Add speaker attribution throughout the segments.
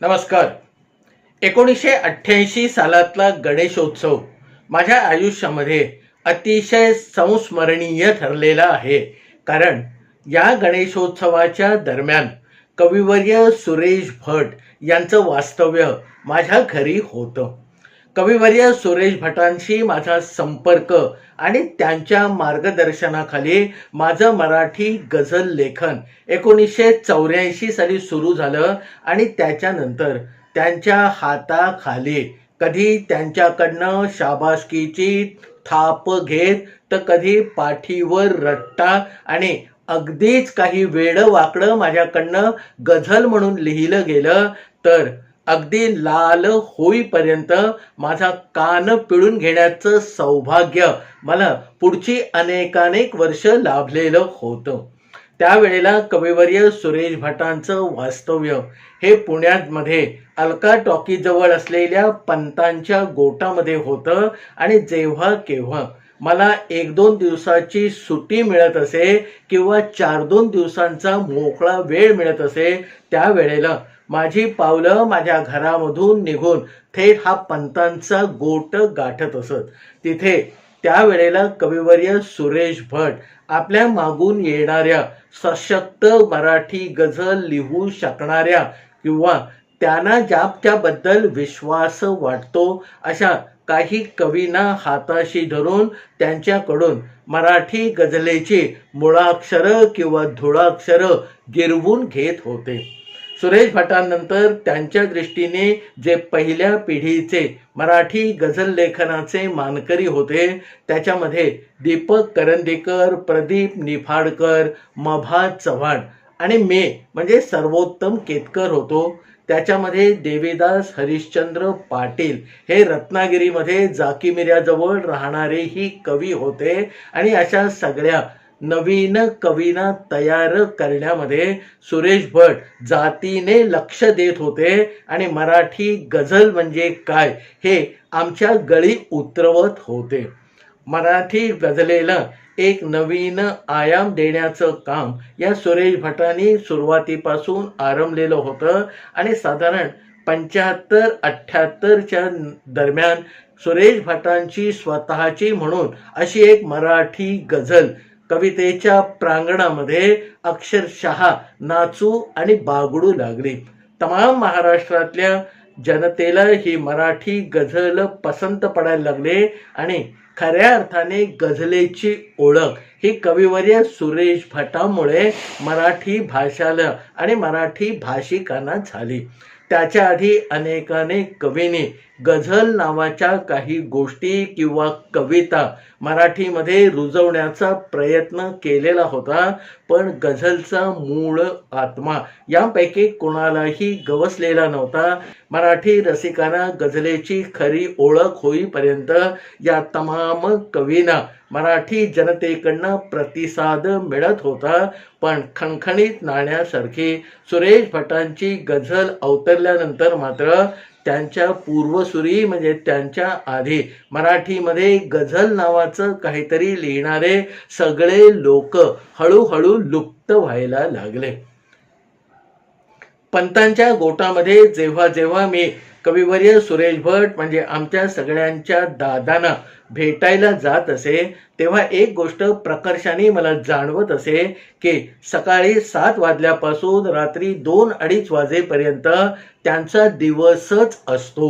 Speaker 1: नमस्कार. एकोणीसशे अठ्ठ्याऐंशी सालातला गणेशोत्सव माझ्या आयुष्यामध्ये अतिशय संस्मरणीय ठरलेला आहे. कारण या गणेशोत्सवाच्या दरम्यान कविवर्य सुरेश भट यांचं वास्तव्य माझ्या घरी होतं. कविवर्य सुरेश भटांशी माझा संपर्क आणि त्यांच्या मार्गदर्शनाखाली माझं मराठी गझल लेखन एकोणीसशे चौऱ्याऐंशी साली सुरू झालं आणि त्याच्यानंतर त्यांच्या हाताखाली कधी त्यांच्याकडनं शाबासकीची थाप घेत तर कधी पाठीवर रट्टा आणि अगदीच काही वेडं वाकडं माझ्याकडनं गझल म्हणून लिहिलं गेलं तर अगदी लाल होईपर्यंत माझा कान पिळून घेण्याचं सौभाग्य मला पुढची अनेकानेक वर्ष लाभलेलं होतं. त्यावेळेला कविवर्य सुरेश भटांचं वास्तव्य हे पुण्यामध्ये अलका टॉकीजवळ असलेल्या पंतांच्या गोटामध्ये होतं आणि जेव्हा केव्हा मला एक दोन दिवसाची सुट्टी मिळत असे किंवा चार दोन दिवसांचा मोकळा वेळ मिळत असे त्यावेळेला माझी पावलं माझ्या घरामधून निघून थेट हा पंतांचा गोट गाठत असत. तिथे त्यावेळेला कविवर्य सुरेश भट आपल्या मागून येणाऱ्या सशक्त मराठी गझल लिहू शकणाऱ्या किंवा त्यांना ज्याच्याबद्दल विश्वास वाटतो अशा काही कवींना हाताशी धरून त्यांच्याकडून मराठी गझलेची मुळाक्षरं किंवा धुळाक्षरं गिरवून घेत होते. सुरेश भटांनंतर त्यांच्या दृष्टीने जे पहिल्या पिढीचे मराठी गझल लेखनाचे मानकरी होते त्याच्यामध्ये दीपक करंदीकर प्रदीप निफाडकर मभा चव्हाण आणि मे म्हणजे सर्वोत्तम केतकर होतो. त्याच्यामध्ये देवीदास हरिश्चंद्र पाटील हे रत्नागिरीमध्ये जाकिमिऱ्याजवळ राहणारेही कवी होते आणि अशा सगळ्या नवीन कवींना तयार करण्यामध्ये सुरेश भट जातीने लक्ष देत होते. आणि मराठी गझल म्हणजे काय हे आमच्या गळी उतरवत होते. मराठी गझलेला एक नवीन आयाम देण्याचं काम या सुरेश भटांनी सुरुवातीपासून आरंभलेलं होतं. आणि साधारण पंच्याहत्तर अठ्ठ्याहत्तरच्या दरम्यान सुरेश भटांची स्वतःची म्हणून अशी एक मराठी गझल कवितेच्या प्रांगणामध्ये अक्षरशः नाचू आणि बागडू लागली. तमाम महाराष्ट्रातल्या जनतेला ही मराठी गझल पसंत पडायला लागले आणि खऱ्या अर्थाने गझलेची ओळख. ही कविवर्य सुरेश भटामुळे मराठी भाषाला आणि मराठी भाषिकांना झाली. त्याच्या आधी अनेकानेक कवींनी गझल नावाच्या काही गोष्टी किंवा कविता मराठीमध्ये रुजवण्याचा प्रयत्न केलेला होता पण गझलचा मूळ आत्मा यापैकी कोणालाही गवसलेला नव्हता. मराठी रसिकांना गझलेची खरी ओळख होईपर्यंत या तमाम कवींना मराठी जनतेकडनं प्रतिसाद मिळत होता पण खणखणीत नाण्यासारखी सुरेश भटांची गझल अवतरल्यानंतर मात्र त्यांच्या पूर्वसुरी म्हणजे त्यांच्या आधी मराठीमध्ये गझल नावाचं काहीतरी लिहिणारे सगळे लोक हळूहळू लुप्त व्हायला लागले. पंतांच्या गोटामध्ये जेव्हा जेव्हा मी कविवर्य सुरेश भट म्हणजे आमच्या सगळ्यांच्या दादांना भेटायला जात असे तेव्हा एक गोष्ट प्रकर्षाने मला जाणवत असे की सकाळी सात वाजल्यापासून रात्री दोन अडीच वाजेपर्यंत त्यांचा दिवसच असतो.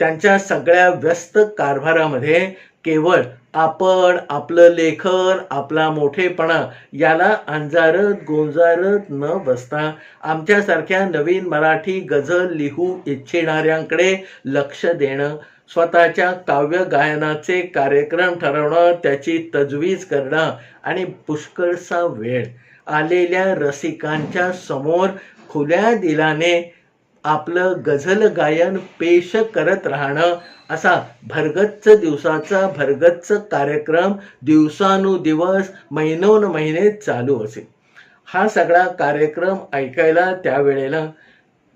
Speaker 1: त्यांच्या सगळ्या व्यस्त कारभारामध्ये केवळ आपण आपलं लेखन आपला मोठेपणा याला अंजारत गोंजारत न बसता आमच्यासारख्या नवीन मराठी गझल लिहू इच्छिणाऱ्यांकडे लक्ष देणं स्वतःच्या काव्य गायनाचे कार्यक्रम ठरवणं त्याची तजवीज करणं आणि पुष्कळसा वेळ आलेल्या रसिकांच्या समोर खुल्या दिलाने आपलं गझल गायन पेश करत राहणं. असा भरगच्च दिवसाचा भरगच्च कार्यक्रम दिवसानुदिवस महिनोन महिने चालू असे. हा सगळा कार्यक्रम ऐकायला त्यावेळेला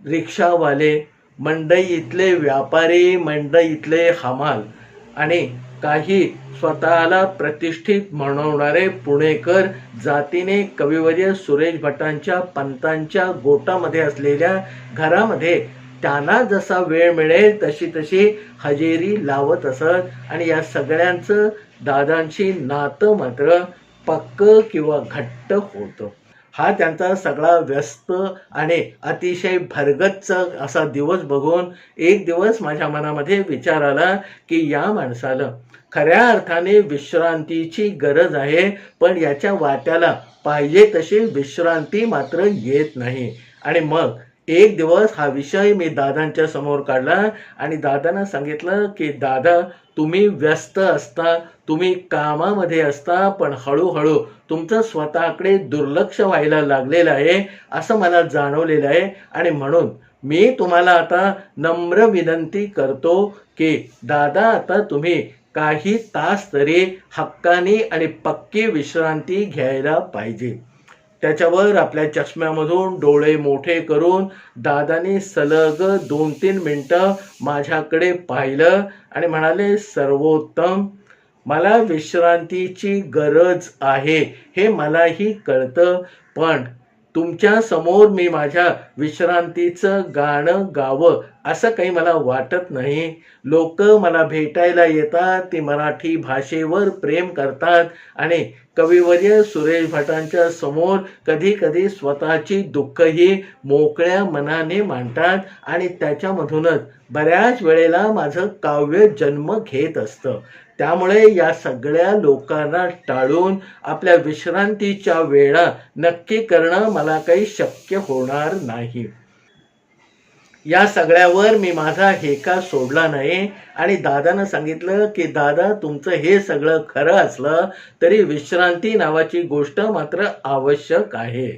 Speaker 1: रिक्षावाले मंडईतले व्यापारी मंडईतले हमाल आणि काही स्वतःला प्रतिष्ठित म्हणवणारे पुणेकर जातीने कविवर्य सुरेश भटांच्या पंतांच्या गोटामध्ये असलेल्या घरामध्ये त्यांना जसा वेळ मिळेल तशी तशी हजेरी लावत असत. आणि या सगळ्यांचं दादांशी नातं मात्र पक्क किंवा घट्ट होतं. हा त्यांचा सगळा व्यस्त आणि अतिशय भरगच्च असा दिवस बघून एक दिवस माझ्या मनामध्ये विचार आला की या माणसाला खऱ्या अर्थाने विश्रांतीची गरज आहे पण याच्या वाट्याला पाहिजे तशी विश्रांती मात्र येत नाही. आणि मग एक दिवस हा विषय मी दादांच्या समोर काढला आणि दादांना सांगितलं की दादा तुम्ही व्यस्त असता तुम्ही कामामध्ये असता पण हळूहळू तुमचं स्वतःकडे दुर्लक्ष व्हायला लागलेलं आहे असं मला जाणवलेलं आहे. आणि म्हणून मी तुम्हाला आता नम्र विनंती करतो की दादा आता तुम्ही काही तास तरी हक्कानी आणि पक्की विश्रांती घ्यायला पाहिजे. त्याच्यावर आपल्या चष्म्यामधून डोळे मोठे करून दादाने सलग दोन तीन मिनटं माझ्याकडे पाहिलं आणि म्हणाले सर्वोत्तम मला विश्रांतीची गरज आहे हे मलाही कळतं पण तुमच्यासमोर मी माझ्या विश्रांतीचं गाणं गावं असं काही मला वाटत नाही. लोक मला भेटायला येतात ते मराठी भाषेवर प्रेम करतात आणि कविवर्य सुरेश भटांच्या समोर कधी कधी स्वतःची दुःखही मोकळ्या मनाने मांडतात आणि त्याच्यामधूनच बऱ्याच वेळेला माझं काव्य जन्म घेत असतं. त्यामुळे या सगळ्या लोकांना टाळून आपल्या विश्रांतीच्या वेळा नक्की करणं मला काही शक्य होणार नाही. या सगळ्यावर मी माझा हेका सोडला नाही. आणि दादानं सांगितलं की दादा तुमचं हे सगळं खरं असलं तरी विश्रांती नावाची गोष्ट मात्र आवश्यक आहे.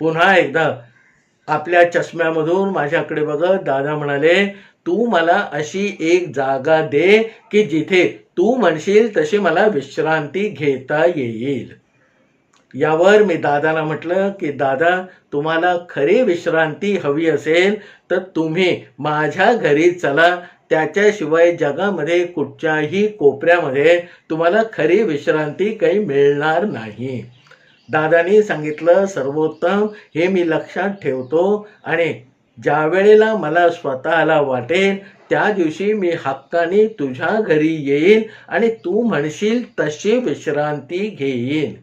Speaker 1: पुन्हा एकदा आपल्या चष्म्यामधून माझ्याकडे बघत दादा म्हणाले तू मला अशी एक जागा दे की जिथे तू म्हणशील तशी मला विश्रांती घेता येईल. यावर मी दादाला म्हटलं की दादा तुम्हाला खरी विश्रांती हवी असेल तर तुम्ही माझ्या घरी चला. त्याच्याशिवाय जगामध्ये कुठच्याही कोपऱ्यामध्ये तुम्हाला खरी विश्रांती काही मिळणार नाही. दादानी सांगितलं सर्वोत्तम हे मी लक्षात ठेवतो आणि ज्या वेळेला मला स्वतःला वाटेल त्या दिवशी मी हक्काने तुझ्या घरी येईन आणि तू म्हणशील तशी विश्रांती घेईन.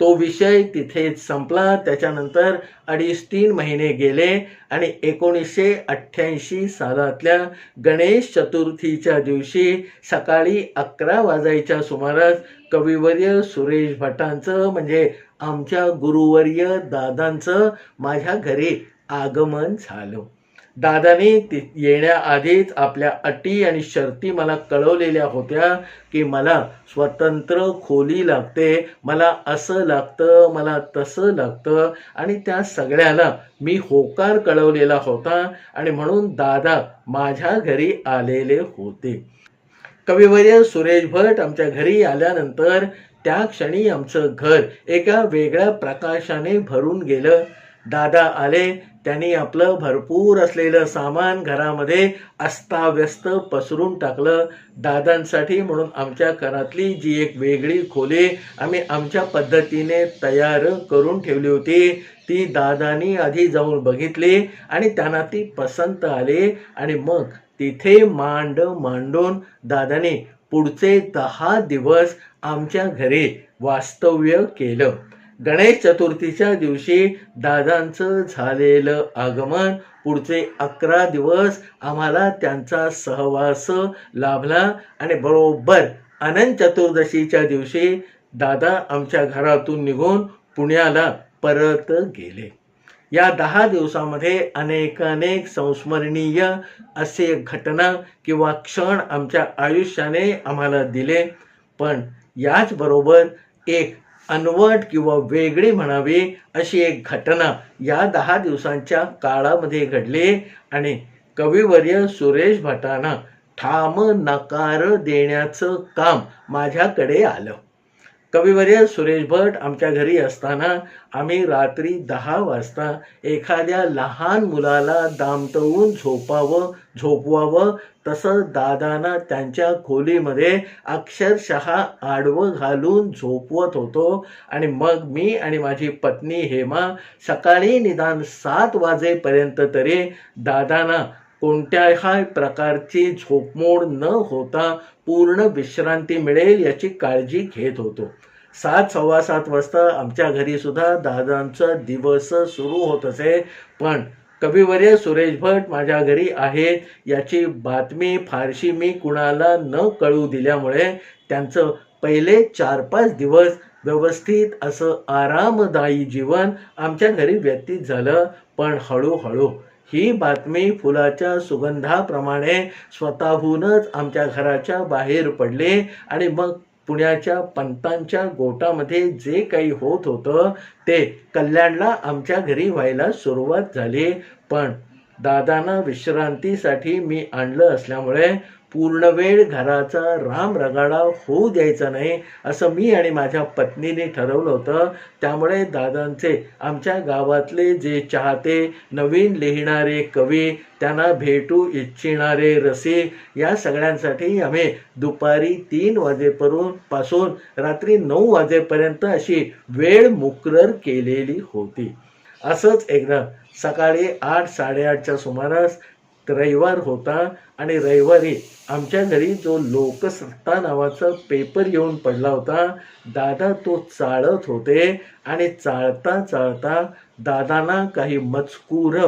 Speaker 1: तो विषय तिथेच संपला. त्याच्यानंतर अडीच तीन महिने गेले आणि एकोणीसशे अठ्ठ्याऐंशी सालातल्या गणेश चतुर्थीच्या दिवशी सकाळी अकरा वाजायच्या सुमारास कविवर्य सुरेश भटांचं म्हणजे आमच्या गुरुवर्य दादांचं माझ्या घरी आगमन झालं. दादाने ति येण्याआधीच आपल्या अटी आणि शर्ती मला कळवलेल्या होत्या की मला स्वतंत्र खोली लागते मला असं लागतं मला तसं लागतं आणि त्या सगळ्याला मी होकार कळवलेला होता आणि म्हणून दादा माझ्या घरी आलेले होते. कविवर्य सुरेश भट आमच्या घरी आल्यानंतर त्या क्षणी आमचं घर एका वेगळ्या प्रकाशाने भरून गेलं. दादा आले त्यांनी आपलं भरपूर असलेलं सामान घरामध्ये अस्ताव्यस्त पसरून टाकलं. दादांसाठी म्हणून आमच्या घरातली जी एक वेगळी खोली आम्ही आमच्या पद्धतीने तयार करून ठेवली होती. ती दादानी आधी जाऊन बघितली आणि त्यांना ती पसंत आली आणि मग तिथे मांड मांडून दादाने पुढचे दहा दिवस आमच्या घरी वास्तव्य केलं. गणेश चतुर्थीच्या दिवशी दादांचं झालेलं आगमन. पुढचे अकरा दिवस आम्हाला त्यांचा सहवास लाभला आणि बरोबर अनंत चतुर्दशीच्या दिवशी दादा आमच्या घरातून निघून पुण्याला परत गेले. या दहा दिवसामध्ये अनेकानेक संस्मरणीय असे घटना किंवा क्षण आमच्या आयुष्याने आम्हाला दिले. पण याचबरोबर एक अनवट किंवा वेगळी म्हणावी अशी एक घटना या दहा दिवसांच्या काळामध्ये घडली आणि कविवर्य सुरेश भटांना ठाम नकार देण्याचं काम माझ्याकडे आलं. कविवर्य सुरेश भट आमच्या घरी असताना आम्ही रात्री दहा वाजता एखाद्या लहान मुलाला दामटवून झोपावं झोपवावं. तसं दादांना त्यांच्या खोलीमध्ये अक्षरशः आडवं घालून झोपवत होतो. आणि मग मी आणि माझी पत्नी हेमा सकाळी निदान सात वाजेपर्यंत तरी दादांना कोणत्याही प्रकारची झोपमोड न होता पूर्ण विश्रांती मिळेल याची काळजी घेत होतो. सात सव्वा सात वाजता आमच्या घरी सुद्धा दादांचा दिवस सुरू होत असे. पण कविवर्य सुरेश भट माझ्या घरी आहेत याची बातमी फारशी मी कुणाला न कळू दिल्यामुळे त्यांचं पहिले चार पाच दिवस व्यवस्थित असं आरामदायी जीवन आमच्या घरी व्यतीत झालं. पण हळूहळू ही बातमी फुलाच्या सुगंधाप्रमाणे स्वतःहूनच आमच्या घराच्या बाहेर पडले आणि मग पुण्याच्या पंतांच्या गोटामध्ये जे काही होत होतं ते कल्याणला आमच्या घरी व्हायला सुरुवात झाली. पण दादांना विश्रांतीसाठी मी आणलं असल्यामुळे पूर्ण वेळ घराचा राम रगाडा होऊ द्यायचा नाही असं मी आणि माझ्या पत्नीने ठरवलं होतं. त्यामुळे दादांचे आमच्या गावातले जे चाहते नवीन लिहिणारे कवी त्यांना भेटू इच्छिणारे रसिक या सगळ्यांसाठी आम्ही दुपारी तीन वाजेपर्यंत पासून रात्री नऊ वाजेपर्यंत अशी वेळ मुकरर केलेली होती. असंच एकदा सकाळी आठ साडेआठच्या सुमारास रविवार होता. आणि रविवारी आमच्या घरी जो लोकसत्ता नावाचा पेपर येऊन पडला होता दादा तो चाळत होते आणि चाळता चाळता दादांना काही मजकूर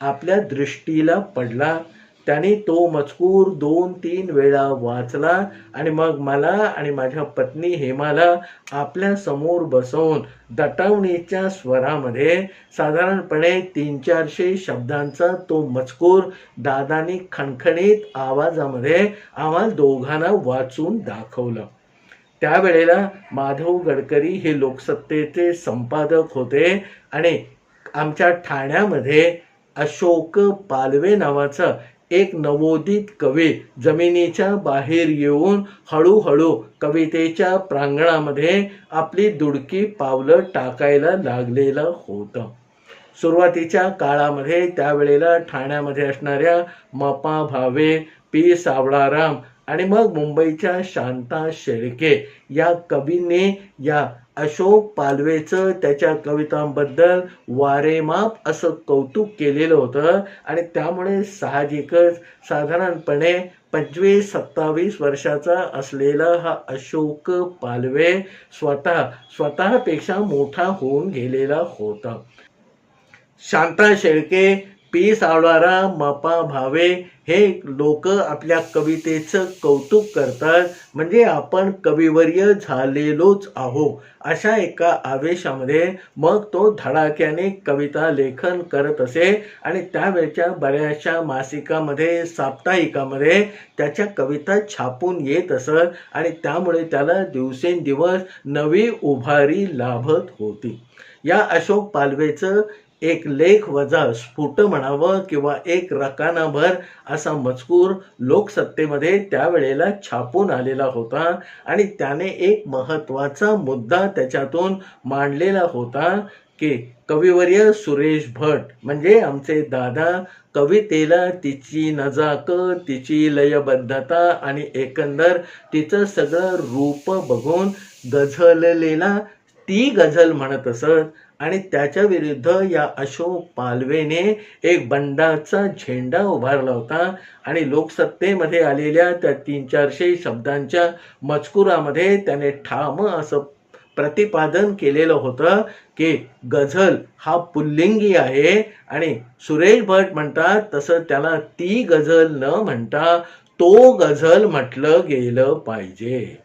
Speaker 1: आपल्या दृष्टीला पडला. त्यांनी तो मजकूर दोन तीन वेळा वाचला आणि मग मला आणि माझ्या पत्नी हेमाला आपल्यासमोर बसवून दटावणीच्या स्वरामध्ये साधारणपणे तीन चारशे शब्दांचा तो मजकूर दादानी खणखणीत आवाजामध्ये आम्हाला दोघांना वाचून दाखवलं. त्यावेळेला माधव गडकरी हे लोकसत्तेचे संपादक होते आणि आमच्या ठाण्यामध्ये अशोक पालवे नावाचं एक नवोदित कवी जमिनीच्या बाहेर येऊन हळूहळू कवितेच्या प्रांगणामध्ये आपली दुडकी पावलं टाकायला लागलेलं होतं. सुरुवातीच्या काळामध्ये त्यावेळेला ठाण्यामध्ये असणाऱ्या मपा भावे पी सावळाराम आणि मग मुंबईच्या शांता शेळके या कवींनी या अशोक पालवेचं त्याच्या कवितांबद्दल वारेमाप असं कौतुक केलेलं होतं. आणि त्यामुळे साहजिकच साधारणपणे पंचवीस सत्तावीस वर्षाचा असलेला हा अशोक पालवे स्वतः स्वतःपेक्षा मोठा होऊन गेलेला होता. शांता शेळके पी सावळारा मपा भावे हे लोक आपल्या कवितेचं कौतुक करतात. म्हणजे आपण कविवर्य झालेलोच आहो अशा एका आवेशामध्ये मग तो धडाक्याने कविता लेखन करत असे आणि त्यावेळच्या बऱ्याचशा मासिकामध्ये साप्ताहिकामध्ये त्याच्या कविता छापून येत असत आणि त्यामुळे त्याला दिवसेंदिवस नवी उभारी लाभत होती. या अशोक पालवेचं एक लेख वजा स्फुट म्हणावं किंवा एक रकानाभर असा मजकूर लोकसत्तेमध्ये त्यावेळेला छापून आलेला होता आणि त्याने एक महत्त्वाचा मुद्दा त्याच्यातून मांडलेला होता की कविवर्य सुरेश भट म्हणजे आमचे दादा कवितेला तिची नजाक तिची लयबद्धता आणि एकंदर तिचं सगळं रूप बघून गझललेला ती गझल म्हणत असत. आणि त्याच्या विरुद्ध या अशोक पालवेने एक बंडाचा झेंडा उभारला होता. आणि लोकसत्तेमध्ये आलेल्या त्या तीन चारशे शब्दांच्या मजकुरामध्ये त्याने ठाम असं प्रतिपादन केलेलं होतं की गझल हा पुल्लिंगी आहे आणि सुरेश भट म्हणतात तसं त्याला ती गझल न म्हणता तो गझल म्हटलं गेलं पाहिजे.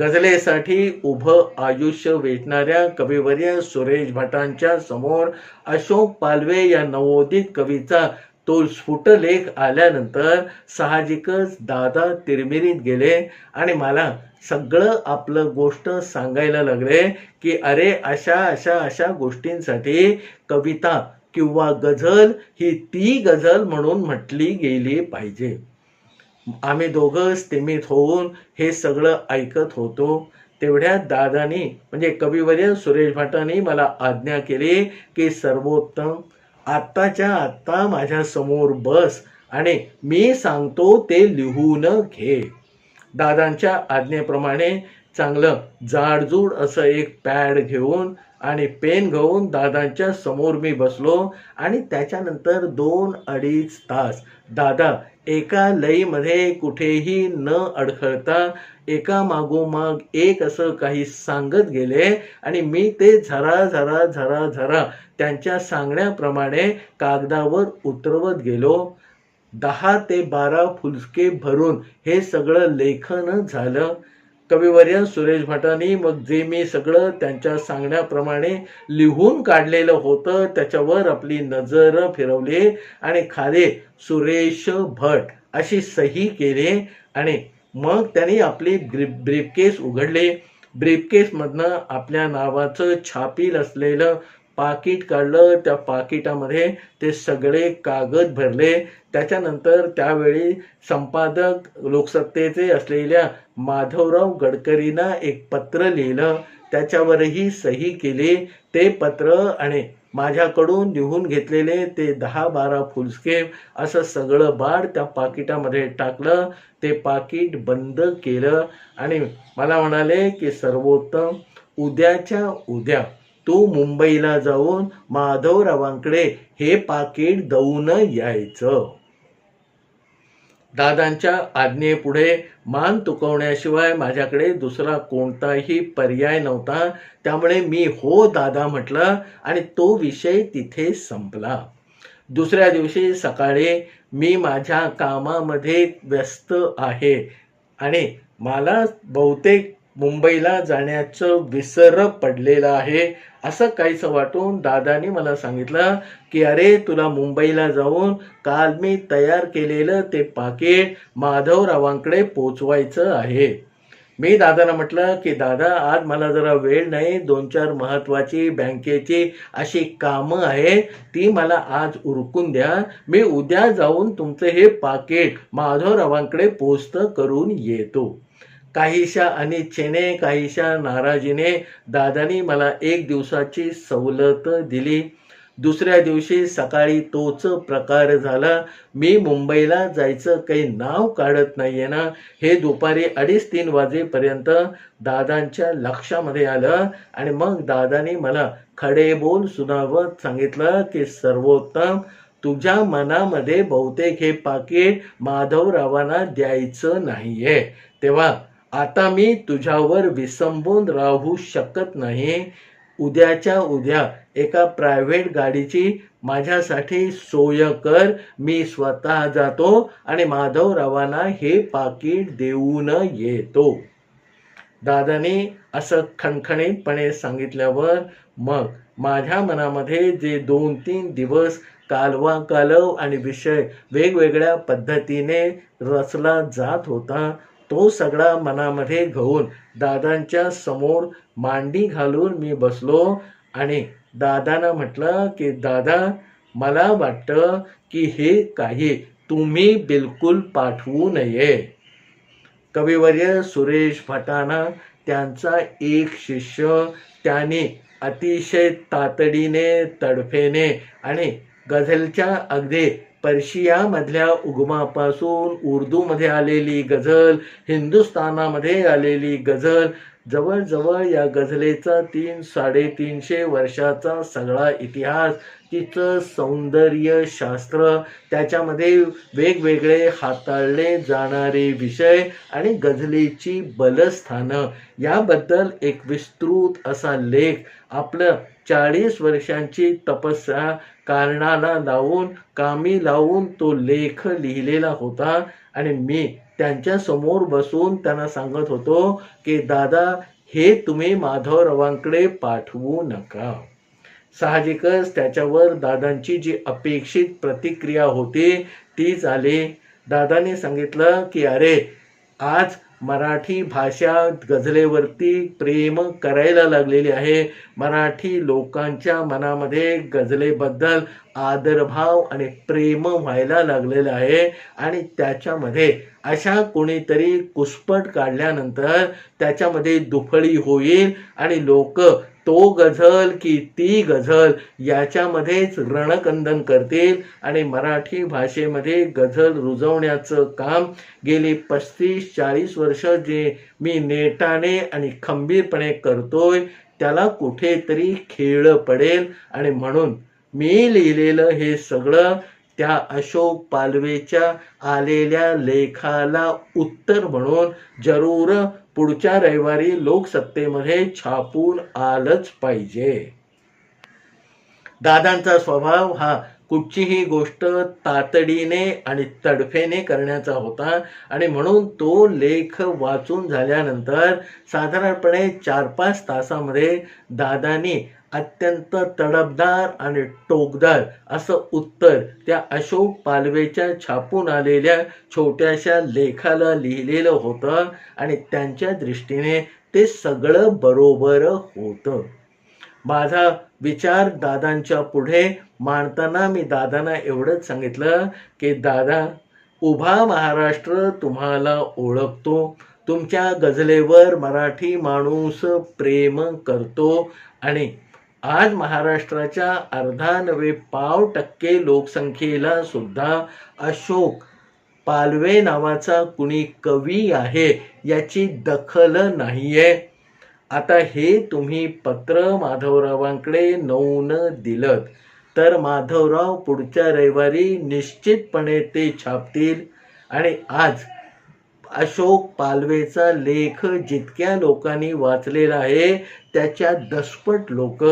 Speaker 1: गझलेसाठी उभं आयुष्य वेचणाऱ्या कविवर्य सुरेश भटांच्या समोर अशोक पालवे या नवोदित कवीचा तो स्फुटलेख आल्यानंतर साहजिकच दादा तिरमिरीत गेले आणि मला सगळं आपलं गोष्ट सांगायला लागले की अरे अशा अशा अशा गोष्टींसाठी कविता किंवा गझल ही ती गझल म्हणून म्हटली गेली पाहिजे. आम्ही दोघं स्थिमित होऊन हे सगळं ऐकत होतो. तेवढ्या दादानी म्हणजे कविवर्य सुरेश भटांनी मला आज्ञा केली की सर्वोत्तम. आत्ताच्या आत्ता माझ्यासमोर बस आणि मी सांगतो ते लिहून घे. दादांच्या आज्ञेप्रमाणे चांगलं जाडजूड असं एक पॅड घेऊन आणि पेन घेऊन दादांच्या समोर मी बसलो आणि त्याच्यानंतर दोन अडीच तास दादा एका लईमध्ये कुठेही न अडखळता एका मागोमाग एक असं काही सांगत गेले आणि मी ते झरा झरा झरा झरा त्यांच्या सांगण्याप्रमाणे कागदावर उतरवत गेलो. दहा ते बारा फुलके भरून हे सगळं लेखन झालं. कविवर्य सुरेश भटांनी मग जे मी सगळं त्यांच्या सांगण्याप्रमाणे लिहून काढलेलं होतं त्याच्यावर आपली नजर फिरवली आणि खाली सुरेश भट अशी सही केली आणि मग त्यांनी आपली ब्रीफ ब्रीफकेस उघडली. ब्रीफकेसमधनं आपल्या नावाचं छापील असलेलं पाकिट काढलं त्या पाकिटामध्ये ते सगळे कागद भरले. त्याच्यानंतर त्यावेळी संपादक लोकसत्तेचे असलेल्या माधवराव गडकरींना एक पत्र लिहिलं. त्याच्यावरही सही केली. ते पत्र आणि माझ्याकडून लिहून घेतलेले ते दहा बारा फुलस्केप असं सगळं बाळ त्या पाकिटामध्ये टाकलं. ते पाकिट बंद केलं. आणि मला म्हणाले की सर्वोत्तम उद्याच्या उद्या तू मुंबईला जाऊन माधवरावांकडे हे पाकिट देऊन यायचं. दादांच्या आज्ञेपुढे मान तुकवण्याशिवाय माझ्याकडे दुसरा कोणताही पर्याय नव्हता. त्यामुळे मी हो दादा म्हटलं आणि तो विषय तिथे संपला. दुसऱ्या दिवशी सकाळी मी माझ्या कामामध्ये व्यस्त आहे आणि मला बहुतेक मुंबईला जाण्याचं विसर पडलेलं आहे. असं काहीसं वाटून दादानी मला सांगितलं की अरे तुला मुंबईला जाऊन काल मी तयार केलेलं ते पाकिट माधवरावांकडे पोचवायचं आहे. मी दादाला म्हटलं की दादा आज मला जरा वेळ नाही. दोन चार महत्वाची बँकेची अशी कामं आहे ती मला आज उरकून द्या. मी उद्या जाऊन तुमचं हे पाकिट माधवरावांकडे पोस्ट करून येतो. काहीशा अनिच्छेने काहीशा नाराजीने दादानी मला एक दिवसाची सवलत दिली. दुसऱ्या दिवशी सकाळी तोच प्रकार झाला. मी मुंबईला जायचं काही नाव काढत नाहीये ना. हे दुपारी अडीच तीन वाजेपर्यंत दादांच्या लक्षामध्ये आलं आणि मग दादानी मला खडे बोल सुनावत सांगितलं की सर्वोत्तम तुझ्या मनामध्ये बहुतेक हे पाकिट माधवरावांना द्यायचं नाहीये. तेव्हा आता मी तुझ्यावर विसंबून राहू शकत नाही. उद्याच्या उद्या एका प्रायव्हेट गाडीची माझ्यासाठी सोय कर. मी स्वतः जातो आणि माधवरावांना हे पाकिट देऊन येतो. दादाने असं खणखणीतपणे सांगितल्यावर मग माझ्या मनामध्ये जे दोन तीन दिवस कालवा कालव आणि विषय वेगवेगळ्या पद्धतीने रचला जात होता तो सगळा मनामध्ये घेऊन दादांच्या समोर मांडी घालून मी बसलो आणि दादानं म्हटलं की दादा मला वाटतं की हे काही तुम्ही बिलकुल पाठवू नये. कविवर्य सुरेश भटाना त्यांचा एक शिष्य त्याने अतिशय तातडीने तडफेने आणि गझलच्या अगदी पर्शियामधल्या उगमापासून उर्दूमध्ये आलेली गझल हिंदुस्थानामध्ये आलेली गझल जवळजवळ या गझलेचा तीन साडेतीनशे वर्षाचा सगळा इतिहास तिचं सौंदर्य शास्त्र त्याच्यामध्ये वेगवेगळे हाताळले जाणारे विषय आणि गझलेची बलस्थानं. याबद्दल एक विस्तृत असा लेख आपलं चाळीस वर्षांची तपस्या कारणाला लावून कामी लावून तो लेख लिहिलेला होता. आणि मी त्यांच्यासमोर बसून त्यांना सांगत होतो की दादा हे तुम्ही माधवरावांकडे पाठवू नका. साहजिकच त्याच्यावर दादांची जी अपेक्षित प्रतिक्रिया होती तीच आली दादाने सांगितलं की अरे आज मराठी भाषा गझलेवरती प्रेम करायला लागलेली आहे. मराठी लोकांच्या मनामध्ये गझलेबद्दल आदरभाव आणि प्रेम व्हायला लागलेलं आहे आणि त्याच्यामध्ये अशा कोणीतरी कुसपट काढल्यानंतर त्याच्यामध्ये दुफळी होईल आणि लोक तो गझल की ती गझल याच्यामध्येच रणकंदन करतील. आणि मराठी भाषेमध्ये गझल रुजवण्याचं काम गेली पस्तीस चाळीस वर्ष जे मी नेटाने आणि खंबीरपणे करतोय त्याला कुठेतरी खेळ पडेल. आणि म्हणून मी लिहिलेलं हे सगळं त्या अशोक पालवेच्या आलेल्या लेखाला उत्तर म्हणून जरूर पुढच्या रविवारी लोकसत्तेमध्ये छापून आलंच पाहिजे. दादांचा स्वभाव हा कुठचीही गोष्ट तातडीने आणि तडफेने करण्याचा होता आणि म्हणून तो लेख वाचून झाल्यानंतर साधारणपणे चार पाच तासामध्ये दादानी अत्यंत तडबदार आणि टोकदार असं उत्तर त्या अशोक पालवेच्या छापून आलेल्या छोट्याशा लेखाला लिहिलेलं होतं आणि त्यांच्या दृष्टीने ते सगळं बरोबर होतं. माझा विचार दादांच्या पुढे मांडताना मी दादांना एवढंच सांगितलं की दादा उभा महाराष्ट्र तुम्हाला ओळखतो. तुमच्या गझलेवर मराठी माणूस प्रेम करतो आणि आज महाराष्ट्राच्या अर्धा नवे पाव टक्के लोकसंख्येला सुद्धा अशोक पालवे नावाचा कुणी कवी आहे याची दखल नाहीये. आता हे तुम्ही पत्र माधवरावांकडे नऊन दिलं तर माधवराव पुढच्या रविवारी निश्चितपणे ते छापतील. आणि आज अशोक पालवेचा लेख जितक्या लोकांनी वाचलेला आहे त्याच्या दसपट लोक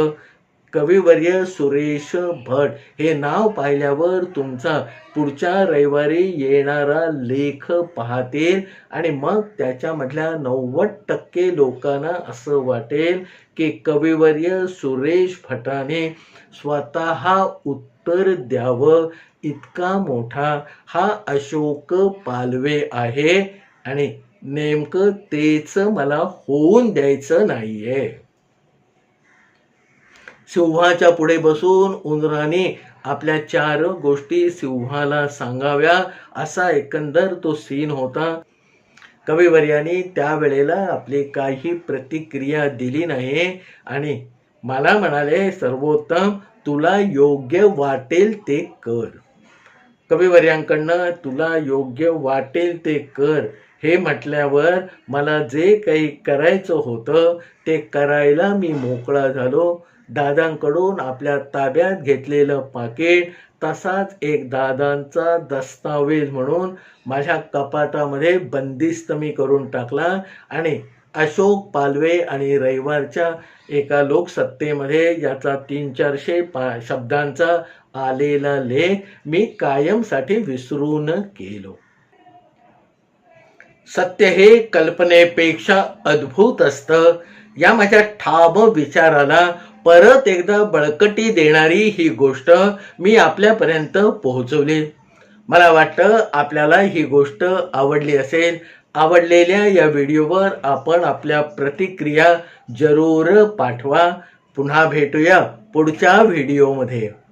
Speaker 1: कविवर्य सुरेश भट हे नाव पाहिल्यावर तुमचा पुढच्या रविवारी येणारा लेख पाहतील आणि मग त्याच्यामधल्या नव्वद टक्के लोकांना असं वाटेल की कविवर्य सुरेश भटाने स्वतः उत्तर द्यावं. इतका मोठा हा अशोक पालवे आहे. आणि नेमकं तेच मला होऊन द्यायचं नाहीये. सिंहाच्या पुढे बसून उंदराने आपल्या चार गोष्टी सिंहाला सांगाव्या असा एकंदर तो सीन होता. कविवर्याने त्यावेळेला आपली काही प्रतिक्रिया दिली नाही आणि मला म्हणाले सर्वोत्तम तुला योग्य वाटेल ते कर. कविवर्यांकडनं तुला योग्य वाटेल ते कर. हे म्हटल्यावर मला जे काही करायचं होतं ते करायला मी मोकळा झालो. दादांकडून आपल्या ताब्यात घेतलेलं पाकिट तसाच एक दादांचा दस्तावेज म्हणून माझ्या कपाटामध्ये बंदिस्त मी करून टाकला आणि अशोक पालवे आणि रविवारच्या एका लोकसत्तेमध्ये याचा तीन चारशे पा शब्दांचा आलेला लेख मी कायमसाठी विसरून गेलो. सत्य हे कल्पनेपेक्षा अद्भुत असतं. या माझ्या ठाम विचाराला परत एकदा बळकटी देणारी ही गोष्ट मी आपल्यापर्यंत पोहोचवली. मला वाटतं आपल्याला ही गोष्ट आवडली असेल. आवडलेल्या या व्हिडिओवर आपण आपल्या प्रतिक्रिया जरूर पाठवा. पुन्हा भेटूया पुढच्या व्हिडिओमध्ये.